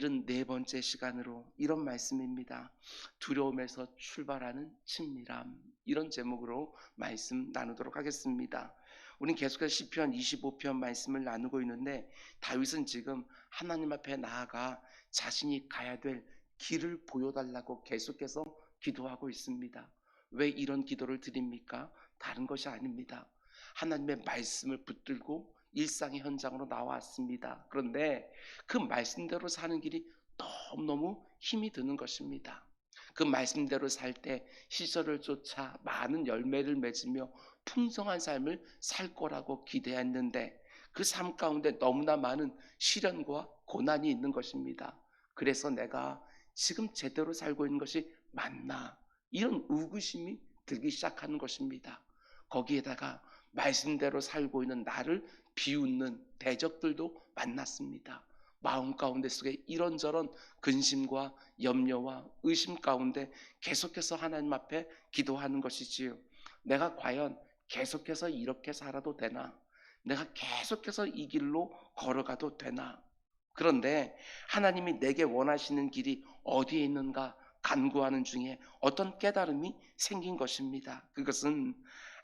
74번째 시간으로 이런 말씀입니다. 두려움에서 출발하는 친밀함. 이런 제목으로 말씀 나누도록 하겠습니다. 우린 계속해서 시편 25편 말씀을 나누고 있는데 다윗은 지금 하나님 앞에 나아가 자신이 가야 될 길을 보여달라고 계속해서 기도하고 있습니다. 왜 이런 기도를 드립니까? 다른 것이 아닙니다. 하나님의 말씀을 붙들고 일상의 현장으로 나왔습니다. 그런데 그 말씀대로 사는 길이 너무너무 힘이 드는 것입니다. 그 말씀대로 살 때 시절을 쫓아 많은 열매를 맺으며 풍성한 삶을 살 거라고 기대했는데 그 삶 가운데 너무나 많은 시련과 고난이 있는 것입니다. 그래서 내가 지금 제대로 살고 있는 것이 맞나? 이런 의구심이 들기 시작하는 것입니다. 거기에다가 말씀대로 살고 있는 나를 비웃는 대적들도 만났습니다. 마음 가운데 속에 이런저런 근심과 염려와 의심 가운데 계속해서 하나님 앞에 기도하는 것이지요. 내가 과연 계속해서 이렇게 살아도 되나? 내가 계속해서 이 길로 걸어가도 되나? 그런데 하나님이 내게 원하시는 길이 어디에 있는가 간구하는 중에 어떤 깨달음이 생긴 것입니다. 그것은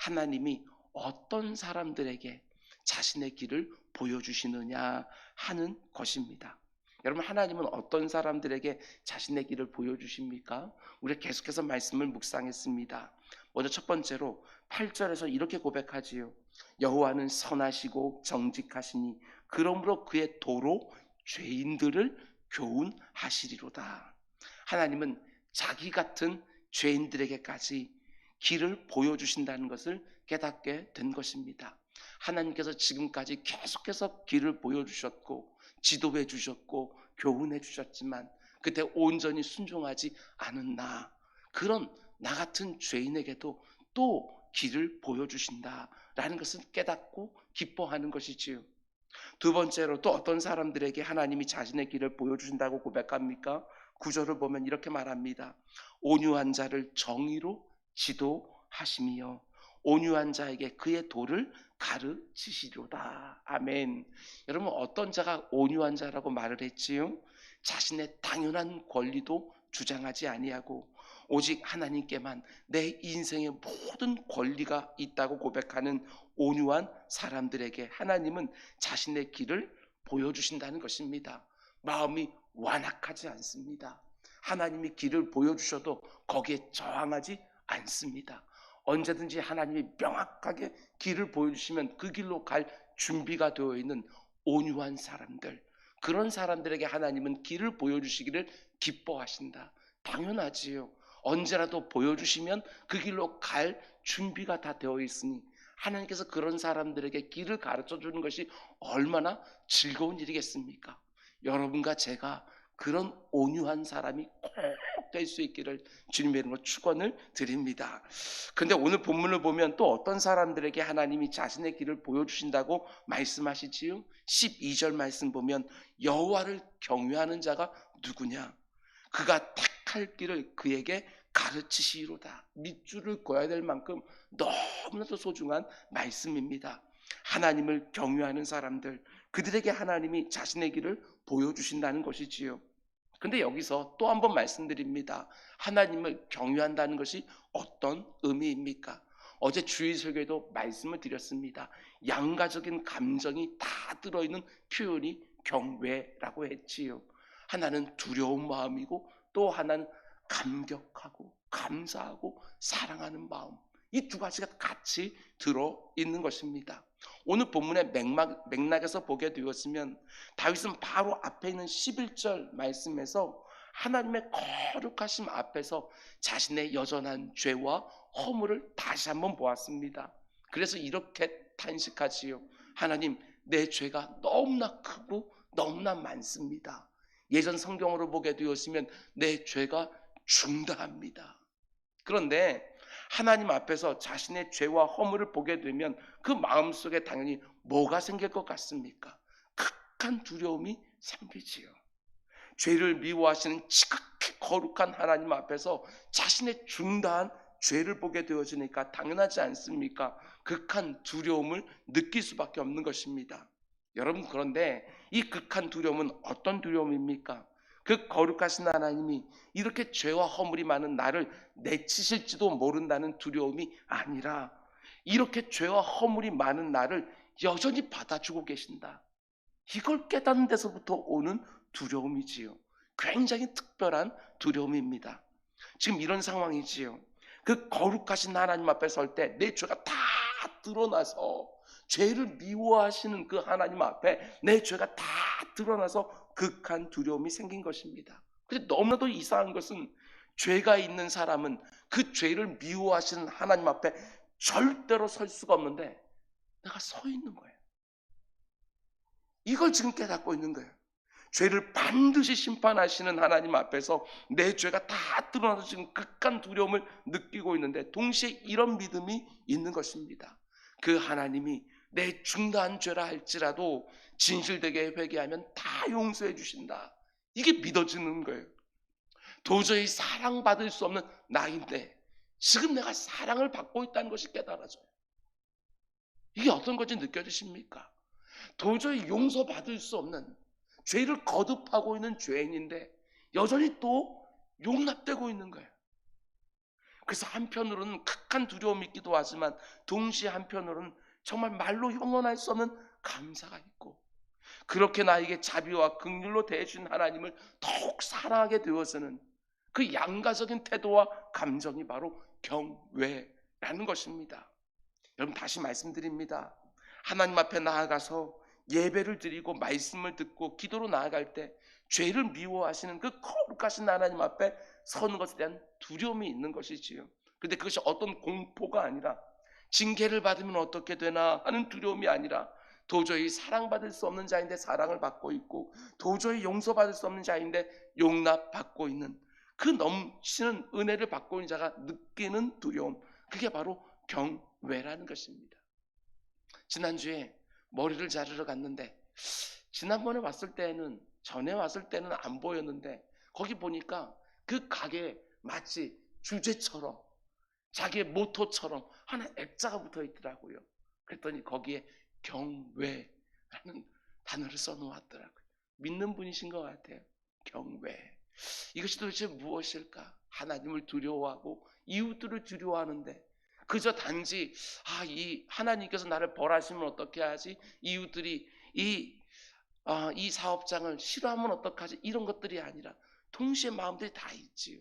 하나님이 어떤 사람들에게 자신의 길을 보여주시느냐 하는 것입니다. 여러분 하나님은 어떤 사람들에게 자신의 길을 보여주십니까? 우리 계속해서 말씀을 묵상했습니다. 먼저 첫 번째로 8절에서 이렇게 고백하지요. 여호와는 선하시고 정직하시니 그러므로 그의 도로 죄인들을 교훈하시리로다. 하나님은 자기 같은 죄인들에게까지 길을 보여주신다는 것을 깨닫게 된 것입니다. 하나님께서 지금까지 계속해서 길을 보여주셨고 지도해 주셨고 교훈해 주셨지만 그때 온전히 순종하지 않은 나 그런 나 같은 죄인에게도 또 길을 보여주신다라는 것을 깨닫고 기뻐하는 것이지요. 두 번째로 또 어떤 사람들에게 하나님이 자신의 길을 보여주신다고 고백합니까? 구절을 보면 이렇게 말합니다. 온유한 자를 정의로 지도하시며 온유한 자에게 그의 도를 가르치시리로다. 아멘. 여러분 어떤 자가 온유한 자라고 말을 했지요? 자신의 당연한 권리도 주장하지 아니하고 오직 하나님께만 내 인생의 모든 권리가 있다고 고백하는 온유한 사람들에게 하나님은 자신의 길을 보여주신다는 것입니다. 마음이 완악하지 않습니다. 하나님이 길을 보여주셔도 거기에 저항하지 않습니다. 언제든지 하나님이 명확하게 길을 보여주시면 그 길로 갈 준비가 되어 있는 온유한 사람들, 그런 사람들에게 하나님은 길을 보여주시기를 기뻐하신다. 당연하지요. 언제라도 보여주시면 그 길로 갈 준비가 다 되어 있으니 하나님께서 그런 사람들에게 길을 가르쳐 주는 것이 얼마나 즐거운 일이겠습니까? 여러분과 제가 그런 온유한 사람이 꼭 될수 있기를 주님의 이름으로 축원을 드립니다. 근데 오늘 본문을 보면 또 어떤 사람들에게 하나님이 자신의 길을 보여주신다고 말씀하시지요? 12절 말씀 보면 여호와를 경외하는 자가 누구냐? 그가 택할 길을 그에게 가르치시로다. 밑줄을 그어야 될 만큼 너무나도 소중한 말씀입니다. 하나님을 경외하는 사람들, 그들에게 하나님이 자신의 길을 보여주신다는 것이지요. 근데 여기서 또 한 번 말씀드립니다. 하나님을 경외한다는 것이 어떤 의미입니까? 어제 주일 설교에도 말씀을 드렸습니다. 양가적인 감정이 다 들어있는 표현이 경외라고 했지요. 하나는 두려운 마음이고 또 하나는 감격하고 감사하고 사랑하는 마음. 이 두 가지가 같이 들어 있는 것입니다. 오늘 본문의 맥락, 맥락에서 보게 되었으면 다윗은 바로 앞에 있는 11절 말씀에서 하나님의 거룩하심 앞에서 자신의 여전한 죄와 허물을 다시 한번 보았습니다. 그래서 이렇게 탄식하지요. 하나님, 내 죄가 너무나 크고 너무나 많습니다. 예전 성경으로 보게 되었으면 내 죄가 중다합니다. 그런데 하나님 앞에서 자신의 죄와 허물을 보게 되면 그 마음속에 당연히 뭐가 생길 것 같습니까? 극한 두려움이 생기지요. 죄를 미워하시는 지극히 거룩한 하나님 앞에서 자신의 중다한 죄를 보게 되어지니까 당연하지 않습니까? 극한 두려움을 느낄 수밖에 없는 것입니다. 여러분 그런데 이 극한 두려움은 어떤 두려움입니까? 그 거룩하신 하나님이 이렇게 죄와 허물이 많은 나를 내치실지도 모른다는 두려움이 아니라 이렇게 죄와 허물이 많은 나를 여전히 받아주고 계신다. 이걸 깨닫는 데서부터 오는 두려움이지요. 굉장히 특별한 두려움입니다. 지금 이런 상황이지요. 그 거룩하신 하나님 앞에 설 때 내 죄가 다 드러나서 죄를 미워하시는 그 하나님 앞에 내 죄가 다 드러나서 극한 두려움이 생긴 것입니다. 근데 너무나도 이상한 것은 죄가 있는 사람은 그 죄를 미워하시는 하나님 앞에 절대로 설 수가 없는데 내가 서 있는 거예요. 이걸 지금 깨닫고 있는 거예요. 죄를 반드시 심판하시는 하나님 앞에서 내 죄가 다 드러나서 지금 극한 두려움을 느끼고 있는데 동시에 이런 믿음이 있는 것입니다. 그 하나님이 내 중대한 죄라 할지라도 진실되게 회개하면 다 용서해 주신다. 이게 믿어지는 거예요. 도저히 사랑받을 수 없는 나인데 지금 내가 사랑을 받고 있다는 것이 깨달아져요. 이게 어떤 건지 느껴지십니까? 도저히 용서받을 수 없는 죄를 거듭하고 있는 죄인인데 여전히 또 용납되고 있는 거예요. 그래서 한편으로는 극한 두려움이 있기도 하지만 동시에 한편으로는 정말 말로 형언할 수 없는 감사가 있고 그렇게 나에게 자비와 긍휼로 대해주신 하나님을 더욱 사랑하게 되어서는 그 양가적인 태도와 감정이 바로 경외라는 것입니다. 여러분 다시 말씀드립니다. 하나님 앞에 나아가서 예배를 드리고 말씀을 듣고 기도로 나아갈 때 죄를 미워하시는 그 거룩하신 하나님 앞에 서는 것에 대한 두려움이 있는 것이지요. 근데 그것이 어떤 공포가 아니라 징계를 받으면 어떻게 되나 하는 두려움이 아니라 도저히 사랑받을 수 없는 자인데 사랑을 받고 있고 도저히 용서받을 수 없는 자인데 용납받고 있는 그 넘치는 은혜를 받고 있는 자가 느끼는 두려움 그게 바로 경외라는 것입니다. 지난주에 머리를 자르러 갔는데 지난번에 왔을 때는 전에 왔을 때는 안 보였는데 거기 보니까 그 가게 마치 주제처럼 자기의 모토처럼 하나 액자가 붙어 있더라고요. 그랬더니 거기에 경외라는 단어를 써놓았더라고요. 믿는 분이신 것 같아요. 경외. 이것이 도대체 무엇일까? 하나님을 두려워하고 이웃들을 두려워하는데 그저 단지 아 이 하나님께서 나를 벌하시면 어떻게 하지? 이웃들이 이 아, 이 사업장을 싫어하면 어떡하지? 이런 것들이 아니라 동시에 마음들이 다 있지요.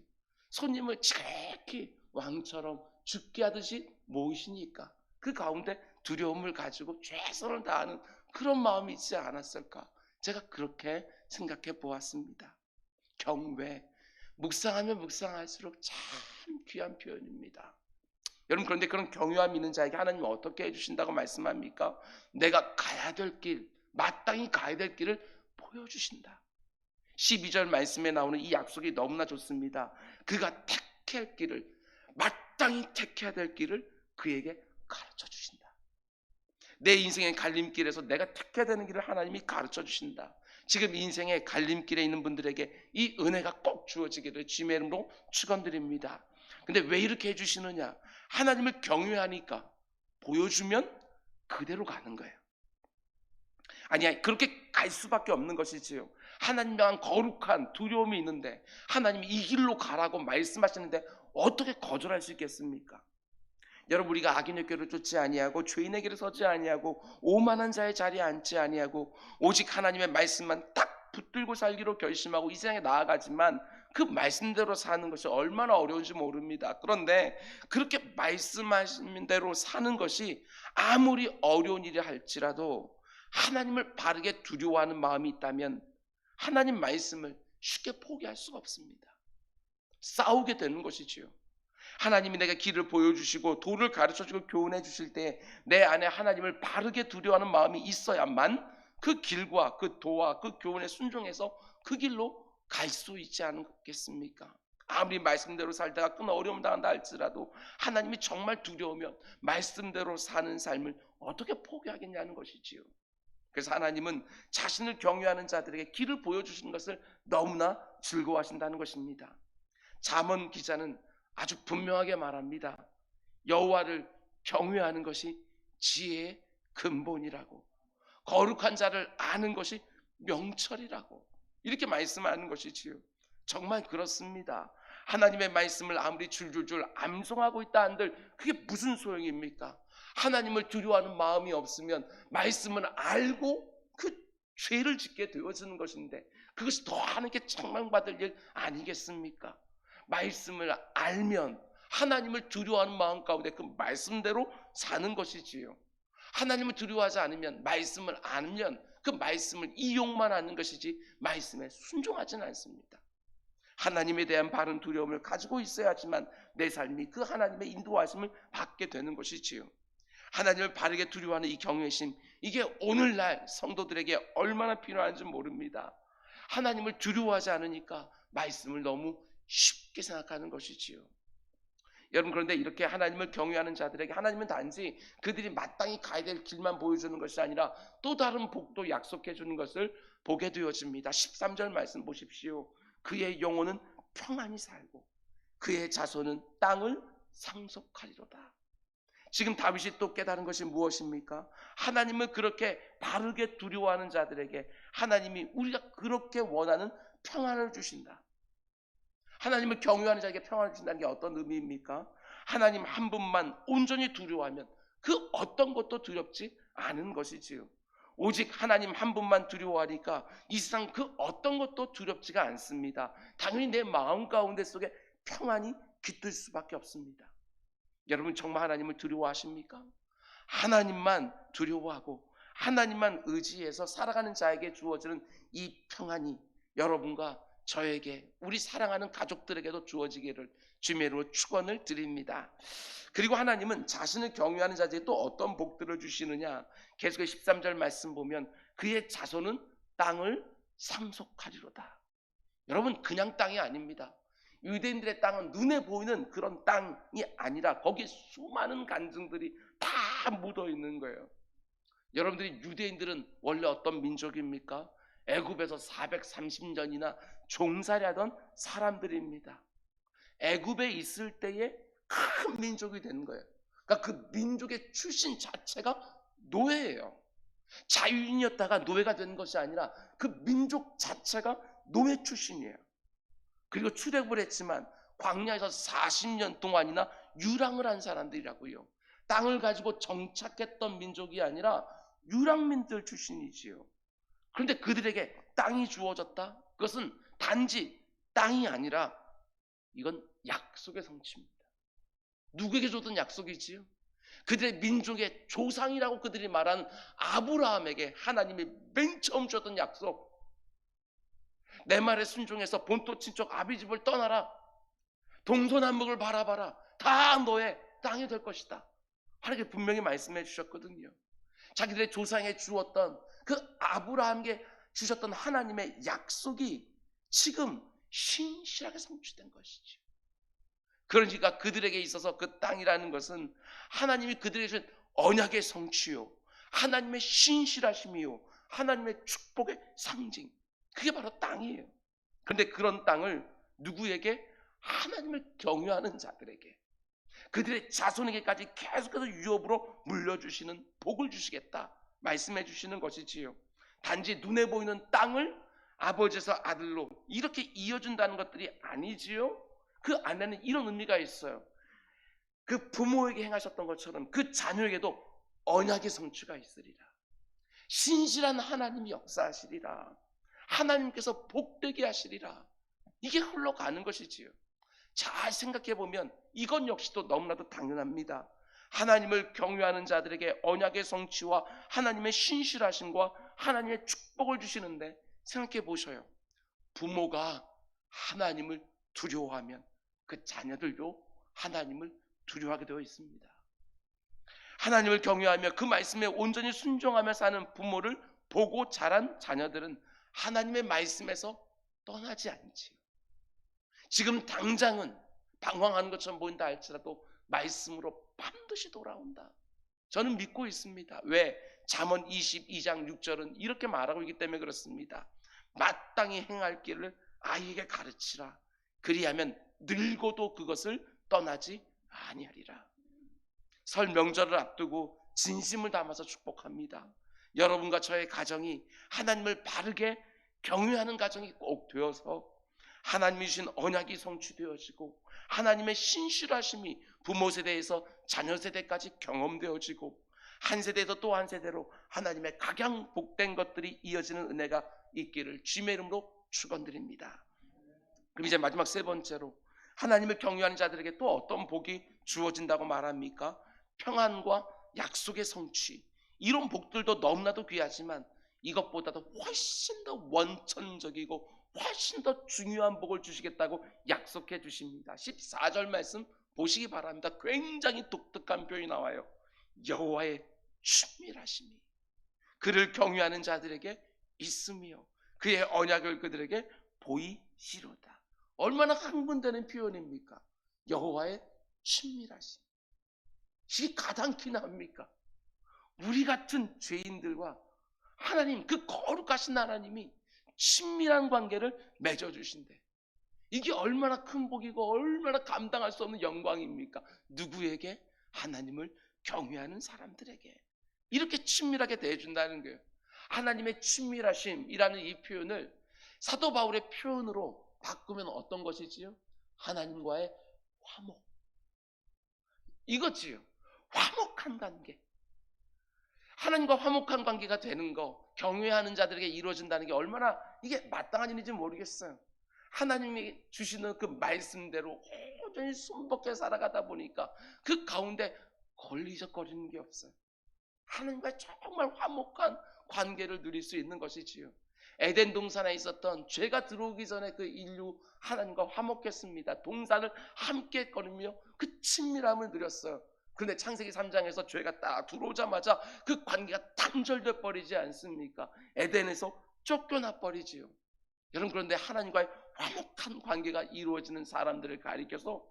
손님을 지극히 왕처럼 죽게 하듯이 모이시니까 그 가운데 두려움을 가지고 최선을 다하는 그런 마음이 있지 않았을까? 제가 그렇게 생각해 보았습니다. 경외. 묵상하면 묵상할수록 참 귀한 표현입니다. 여러분 그런데 그런 경외함 있는 자에게 하나님 은 어떻게 해주신다고 말씀합니까? 내가 가야 될 길, 마땅히 가야 될 길을 보여주신다. 12절 말씀에 나오는 이 약속이 너무나 좋습니다. 그가 택할 길을 마땅히 택해야 될 길을 그에게 가르쳐 주신다. 내 인생의 갈림길에서 내가 택해야 되는 길을 하나님이 가르쳐 주신다. 지금 인생의 갈림길에 있는 분들에게 이 은혜가 꼭 주어지기를 주님의 이름으로 축원드립니다. 근데 왜 이렇게 해주시느냐? 하나님을 경외하니까 보여주면 그대로 가는 거예요. 아니야, 그렇게 갈 수밖에 없는 것이지요. 하나님 향한 거룩한 두려움이 있는데 하나님이 이 길로 가라고 말씀하시는데 어떻게 거절할 수 있겠습니까? 여러분 우리가 악인의 꾀를 쫓지 아니하고 죄인의 길을 서지 아니하고 오만한 자의 자리에 앉지 아니하고 오직 하나님의 말씀만 딱 붙들고 살기로 결심하고 이 세상에 나아가지만 그 말씀대로 사는 것이 얼마나 어려운지 모릅니다. 그런데 그렇게 말씀하신 대로 사는 것이 아무리 어려운 일이 할지라도 하나님을 바르게 두려워하는 마음이 있다면 하나님 말씀을 쉽게 포기할 수가 없습니다. 싸우게 되는 것이지요. 하나님이 내게 길을 보여주시고 도를 가르쳐주고 교훈해 주실 때 내 안에 하나님을 바르게 두려워하는 마음이 있어야만 그 길과 그 도와 그 교훈에 순종해서 그 길로 갈 수 있지 않겠습니까? 아무리 말씀대로 살다가 큰 어려움 당한다 할지라도 하나님이 정말 두려우면 말씀대로 사는 삶을 어떻게 포기하겠냐는 것이지요. 그래서 하나님은 자신을 경외하는 자들에게 길을 보여주시는 것을 너무나 즐거워하신다는 것입니다. 잠언 기자는 아주 분명하게 말합니다. 여호와를 경외하는 것이 지혜의 근본이라고 거룩한 자를 아는 것이 명철이라고 이렇게 말씀하는 것이지요. 정말 그렇습니다. 하나님의 말씀을 아무리 줄줄줄 암송하고 있다 한들 그게 무슨 소용입니까? 하나님을 두려워하는 마음이 없으면 말씀을 알고 그 죄를 짓게 되어지는 것인데 그것이 더 하나님께 책망받을 일 아니겠습니까? 말씀을 알면 하나님을 두려워하는 마음 가운데 그 말씀대로 사는 것이지요. 하나님을 두려워하지 않으면 말씀을 알면 그 말씀을 이용만 하는 것이지 말씀에 순종하지는 않습니다. 하나님에 대한 바른 두려움을 가지고 있어야지만 내 삶이 그 하나님의 인도하심을 받게 되는 것이지요. 하나님을 바르게 두려워하는 이 경외심 이게 오늘날 성도들에게 얼마나 필요한지 모릅니다. 하나님을 두려워하지 않으니까 말씀을 너무 쉽게 생각하는 것이지요. 여러분 그런데 이렇게 하나님을 경외하는 자들에게 하나님은 단지 그들이 마땅히 가야 될 길만 보여주는 것이 아니라 또 다른 복도 약속해 주는 것을 보게 되어집니다. 13절 말씀 보십시오. 그의 영혼은 평안히 살고 그의 자손은 땅을 상속하리로다. 지금 다윗이 또 깨달은 것이 무엇입니까? 하나님을 그렇게 바르게 두려워하는 자들에게 하나님이 우리가 그렇게 원하는 평안을 주신다. 하나님을 경외하는 자에게 평안을 주신다는 게 어떤 의미입니까? 하나님 한 분만 온전히 두려워하면 그 어떤 것도 두렵지 않은 것이지요. 오직 하나님 한 분만 두려워하니까 이 세상 그 어떤 것도 두렵지가 않습니다. 당연히 내 마음 가운데 속에 평안이 깃들 수밖에 없습니다. 여러분 정말 하나님을 두려워하십니까? 하나님만 두려워하고 하나님만 의지해서 살아가는 자에게 주어지는 이 평안이 여러분과 저에게 우리 사랑하는 가족들에게도 주어지기를 주매로 축원을 드립니다. 그리고 하나님은 자신을 경외하는 자에게 또 어떤 복들을 주시느냐? 계속해 13절 말씀 보면 그의 자손은 땅을 상속하리로다. 여러분 그냥 땅이 아닙니다. 유대인들의 땅은 눈에 보이는 그런 땅이 아니라 거기에 수많은 간증들이 다 묻어 있는 거예요. 여러분들이 유대인들은 원래 어떤 민족입니까? 애굽에서 430년이나 종살이하던 사람들입니다. 애굽에 있을 때에 큰 민족이 된 거예요. 그러니까 그 민족의 출신 자체가 노예예요. 자유인이었다가 노예가 된 것이 아니라 그 민족 자체가 노예 출신이에요. 그리고 출애굽을 했지만 광야에서 40년 동안이나 유랑을 한 사람들이라고요. 땅을 가지고 정착했던 민족이 아니라 유랑민들 출신이지요. 그런데 그들에게 땅이 주어졌다? 그것은 단지 땅이 아니라 이건 약속의 성취입니다. 누구에게 줬던 약속이지요? 그들의 민족의 조상이라고 그들이 말하는 아브라함에게 하나님이 맨 처음 줬던 약속. 내 말에 순종해서 본토 친척 아비 집을 떠나라. 동서남북을 바라봐라. 다 너의 땅이 될 것이다. 하나님께 분명히 말씀해 주셨거든요. 자기들의 조상에 주었던 그 아브라함에게 주셨던 하나님의 약속이 지금 신실하게 성취된 것이죠. 그러니까 그들에게 있어서 그 땅이라는 것은 하나님이 그들에게 주신 언약의 성취요. 하나님의 신실하심이요. 하나님의 축복의 상징. 그게 바로 땅이에요. 그런데 그런 땅을 누구에게? 하나님을 경유하는 자들에게. 그들의 자손에게까지 계속해서 유업으로 물려주시는 복을 주시겠다. 말씀해 주시는 것이지요. 단지 눈에 보이는 땅을 아버지에서 아들로 이렇게 이어준다는 것들이 아니지요. 그 안에는 이런 의미가 있어요. 그 부모에게 행하셨던 것처럼 그 자녀에게도 언약의 성취가 있으리라. 신실한 하나님이 역사하시리라. 하나님께서 복되게 하시리라. 이게 흘러가는 것이지요. 잘 생각해 보면 이건 역시도 너무나도 당연합니다. 하나님을 경외하는 자들에게 언약의 성취와 하나님의 신실하심과 하나님의 축복을 주시는데 생각해 보셔요. 부모가 하나님을 두려워하면 그 자녀들도 하나님을 두려워하게 되어 있습니다. 하나님을 경외하며 그 말씀에 온전히 순종하며 사는 부모를 보고 자란 자녀들은 하나님의 말씀에서 떠나지 않지요. 지금 당장은 방황하는 것처럼 보인다 할지라도 말씀으로 반드시 돌아온다. 저는 믿고 있습니다. 왜? 잠언 22장 6절은 이렇게 말하고 있기 때문에 그렇습니다. 마땅히 행할 길을 아이에게 가르치라. 그리하면 늙어도 그것을 떠나지 아니하리라. 설 명절을 앞두고 진심을 담아서 축복합니다. 여러분과 저의 가정이 하나님을 바르게 경유하는 가정이 꼭 되어서 하나님이 주신 언약이 성취되어지고 하나님의 신실하심이 부모 세대에서 자녀 세대까지 경험되어지고 한 세대에서 또 한 세대로 하나님의 각양 복된 것들이 이어지는 은혜가 있기를 주님의 이름으로 축원드립니다. 그럼 이제 마지막 세 번째로 하나님을 경유하는 자들에게 또 어떤 복이 주어진다고 말합니까? 평안과 약속의 성취. 이런 복들도 너무나도 귀하지만 이것보다도 훨씬 더 원천적이고 훨씬 더 중요한 복을 주시겠다고 약속해 주십니다. 14절 말씀 보시기 바랍니다. 굉장히 독특한 표현이 나와요. 여호와의 친밀하심이 그를 경유하는 자들에게 있으며 그의 언약을 그들에게 보이시로다. 얼마나 흥분되는 표현입니까? 여호와의 친밀하심. 이게 가당키 나옵니까? 우리 같은 죄인들과 하나님 그 거룩하신 하나님이 친밀한 관계를 맺어 주신대. 이게 얼마나 큰 복이고 얼마나 감당할 수 없는 영광입니까? 누구에게? 하나님을 경외하는 사람들에게. 이렇게 친밀하게 대해준다는 거예요. 하나님의 친밀하심이라는 이 표현을 사도 바울의 표현으로 바꾸면 어떤 것이지요? 하나님과의 화목. 이거지요. 화목한 관계. 하나님과 화목한 관계가 되는 거, 경외하는 자들에게 이루어진다는 게 얼마나 이게 마땅한 일인지 모르겠어요. 하나님이 주시는 그 말씀대로 온전히 순복해 살아가다 보니까 그 가운데 걸리적거리는 게 없어요. 하나님과 정말 화목한 관계를 누릴 수 있는 것이지요. 에덴 동산에 있었던 죄가 들어오기 전에 그 인류 하나님과 화목했습니다. 동산을 함께 걸으며 그 친밀함을 누렸어요. 그런데 창세기 3장에서 죄가 딱 들어오자마자 그 관계가 단절돼 버리지 않습니까? 에덴에서 쫓겨나 버리지요. 여러분 그런데 하나님과의 화목한 관계가 이루어지는 사람들을 가리켜서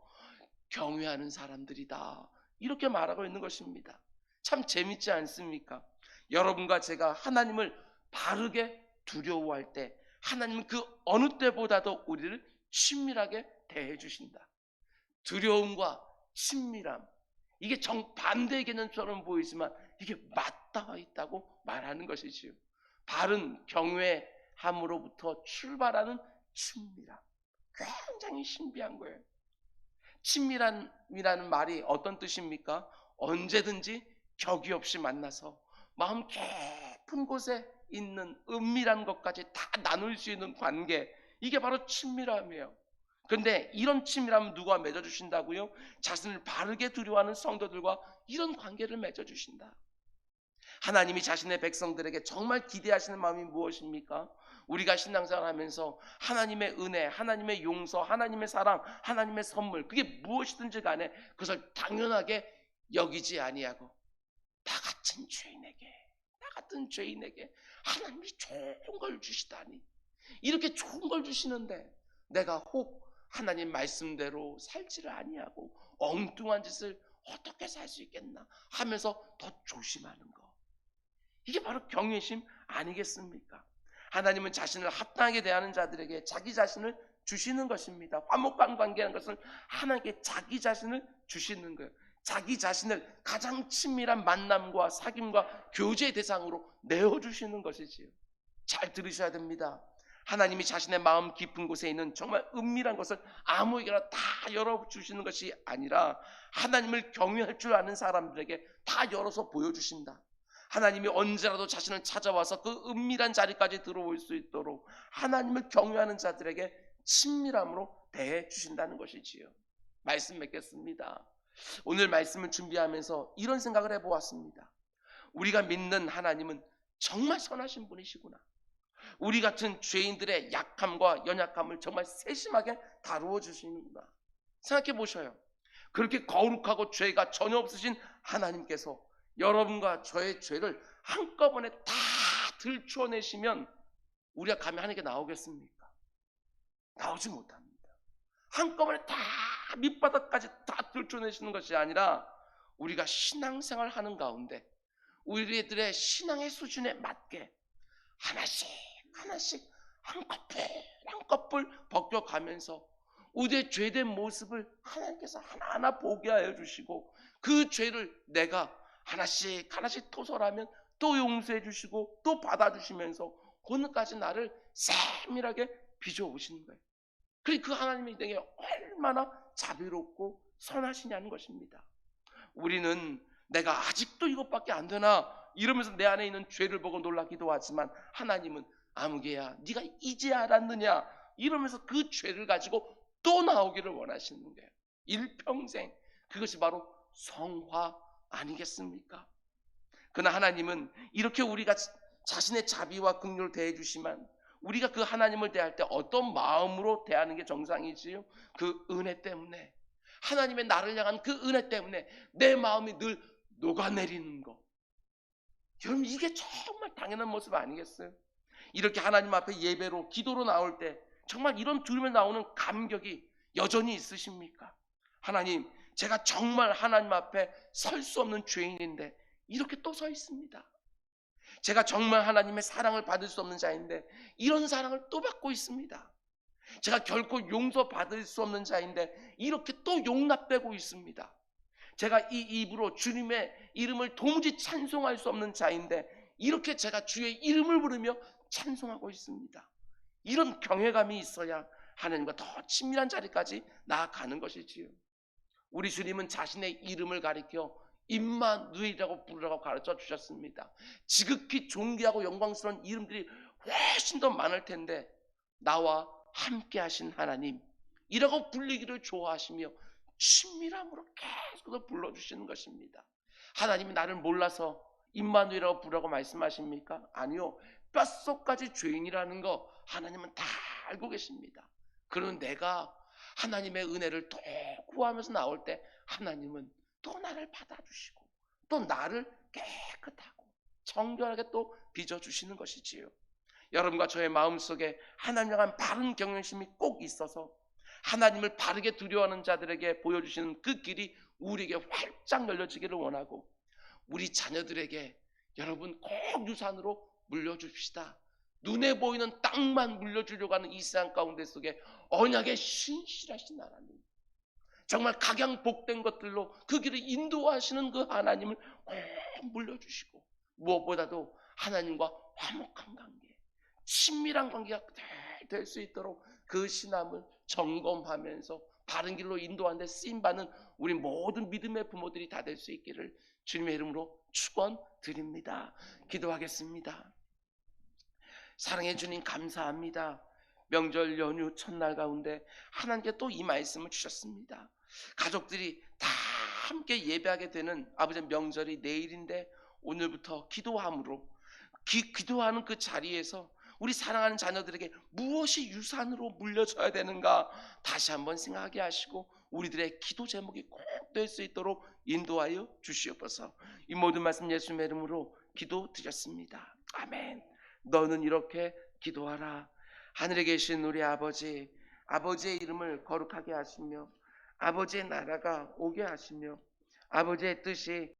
경외하는 사람들이다. 이렇게 말하고 있는 것입니다. 참 재밌지 않습니까? 여러분과 제가 하나님을 바르게 두려워할 때 하나님은 그 어느 때보다도 우리를 친밀하게 대해 주신다. 두려움과 친밀함 이게 정반대의 개념처럼 보이지만 이게 맞닿아 있다고 말하는 것이지요. 바른 경외함으로부터 출발하는 친밀함. 굉장히 신비한 거예요. 친밀함이라는 말이 어떤 뜻입니까? 언제든지 격이 없이 만나서 마음 깊은 곳에 있는 은밀한 것까지 다 나눌 수 있는 관계. 이게 바로 친밀함이에요. 그런데 이런 친밀함은 누가 맺어주신다고요? 자신을 바르게 두려워하는 성도들과 이런 관계를 맺어주신다. 하나님이 자신의 백성들에게 정말 기대하시는 마음이 무엇입니까? 우리가 신앙생활 하면서 하나님의 은혜, 하나님의 용서, 하나님의 사랑, 하나님의 선물, 그게 무엇이든지 간에 그것을 당연하게 여기지 아니하고 나 같은 죄인에게, 나 같은 죄인에게 하나님이 좋은 걸 주시다니. 이렇게 좋은 걸 주시는데 내가 혹 하나님 말씀대로 살지를 아니하고 엉뚱한 짓을 어떻게 살 수 있겠나 하면서 더 조심하는 거. 이게 바로 경외심 아니겠습니까? 하나님은 자신을 합당하게 대하는 자들에게 자기 자신을 주시는 것입니다. 화목한 관계라는 것은 하나님께 자기 자신을 주시는 거예요. 자기 자신을 가장 친밀한 만남과 사귐과 교제 대상으로 내어주시는 것이지요. 잘 들으셔야 됩니다. 하나님이 자신의 마음 깊은 곳에 있는 정말 은밀한 것을 아무에게나 다 열어주시는 것이 아니라 하나님을 경외할 줄 아는 사람들에게 다 열어서 보여주신다. 하나님이 언제라도 자신을 찾아와서 그 은밀한 자리까지 들어올 수 있도록 하나님을 경외하는 자들에게 친밀함으로 대해 주신다는 것이지요. 말씀 맺겠습니다. 오늘 말씀을 준비하면서 이런 생각을 해보았습니다. 우리가 믿는 하나님은 정말 선하신 분이시구나. 우리 같은 죄인들의 약함과 연약함을 정말 세심하게 다루어 주시는구나. 생각해 보셔요. 그렇게 거룩하고 죄가 전혀 없으신 하나님께서 여러분과 저의 죄를 한꺼번에 다 들춰내시면 우리가 감히 게 나오겠습니까? 나오지 못합니다. 한꺼번에 다 밑바닥까지 다 들춰내시는 것이 아니라 우리가 신앙생활 하는 가운데 우리들의 신앙의 수준에 맞게 하나씩 하나씩 한꺼풀 한꺼풀 벗겨가면서 우리의 죄된 모습을 하나님께서 하나하나 보게 하여 주시고 그 죄를 내가 하나씩 하나씩 토설하면 또 용서해 주시고 또 받아주시면서 오늘까지 나를 세밀하게 빚어 오시는 거예요. 그리고 그 하나님이 내게 얼마나 자비롭고 선하시냐는 것입니다. 우리는 내가 아직도 이것밖에 안 되나 이러면서 내 안에 있는 죄를 보고 놀라기도 하지만 하나님은 아무개야 네가 이제 알았느냐 이러면서 그 죄를 가지고 또 나오기를 원하시는 거예요. 일평생 그것이 바로 성화 아니겠습니까? 그러나 하나님은 이렇게 우리가 자신의 자비와 긍휼을 대해 주시면 우리가 그 하나님을 대할 때 어떤 마음으로 대하는 게 정상이지요? 그 은혜 때문에 하나님의 나를 향한 그 은혜 때문에 내 마음이 늘 녹아내리는 거. 여러분 이게 정말 당연한 모습 아니겠어요? 이렇게 하나님 앞에 예배로 기도로 나올 때 정말 이런 두려움에 나오는 감격이 여전히 있으십니까? 하나님, 제가 정말 하나님 앞에 설 수 없는 죄인인데 이렇게 또 서 있습니다. 제가 정말 하나님의 사랑을 받을 수 없는 자인데 이런 사랑을 또 받고 있습니다. 제가 결코 용서받을 수 없는 자인데 이렇게 또 용납되고 있습니다. 제가 이 입으로 주님의 이름을 도무지 찬송할 수 없는 자인데 이렇게 제가 주의 이름을 부르며 찬송하고 있습니다. 이런 경외감이 있어야 하나님과 더 친밀한 자리까지 나아가는 것이지요. 우리 주님은 자신의 이름을 가리켜 임마누엘이라고 부르라고 가르쳐 주셨습니다. 지극히 존귀하고 영광스러운 이름들이 훨씬 더 많을 텐데 나와 함께 하신 하나님 이라고 불리기를 좋아하시며 친밀함으로 계속 불러주시는 것입니다. 하나님이 나를 몰라서 임마누엘이라고 부르라고 말씀하십니까? 아니요. 뼛속까지 죄인이라는 거 하나님은 다 알고 계십니다. 그런 내가 하나님의 은혜를 또 구하면서 나올 때 하나님은 또 나를 받아주시고 또 나를 깨끗하고 정결하게 또 빚어주시는 것이지요. 여러분과 저의 마음속에 하나님 향한 바른 경외심이 꼭 있어서 하나님을 바르게 두려워하는 자들에게 보여주시는 그 길이 우리에게 활짝 열려지기를 원하고 우리 자녀들에게 여러분 꼭 유산으로 물려줍시다. 눈에 보이는 땅만 물려주려고 하는 이 세상 가운데 속에 언약의 신실하신 하나님. 정말 각양복된 것들로 그 길을 인도하시는 그 하나님을 꼭 물려주시고 무엇보다도 하나님과 화목한 관계, 친밀한 관계가 될 수 있도록 그 신함을 점검하면서 바른 길로 인도하는 데 쓰임받는 우리 모든 믿음의 부모들이 다 될 수 있기를 주님의 이름으로 축원드립니다. 기도하겠습니다. 사랑해 주님 감사합니다. 명절 연휴 첫날 가운데 하나님께 또 이 말씀을 주셨습니다. 가족들이 다 함께 예배하게 되는 아버지 명절이 내일인데 오늘부터 기도함으로 기, 기도하는 그 자리에서 우리 사랑하는 자녀들에게 무엇이 유산으로 물려줘야 되는가 다시 한번 생각하게 하시고 우리들의 기도 제목이 꼭 될 수 있도록 인도하여 주시옵소서. 이 모든 말씀 예수님의 이름으로 기도드렸습니다. 아멘. 너는 이렇게 기도하라. 하늘에 계신 우리 아버지, 아버지의 이름을 거룩하게 하시며 아버지의 나라가 오게 하시며 아버지의 뜻이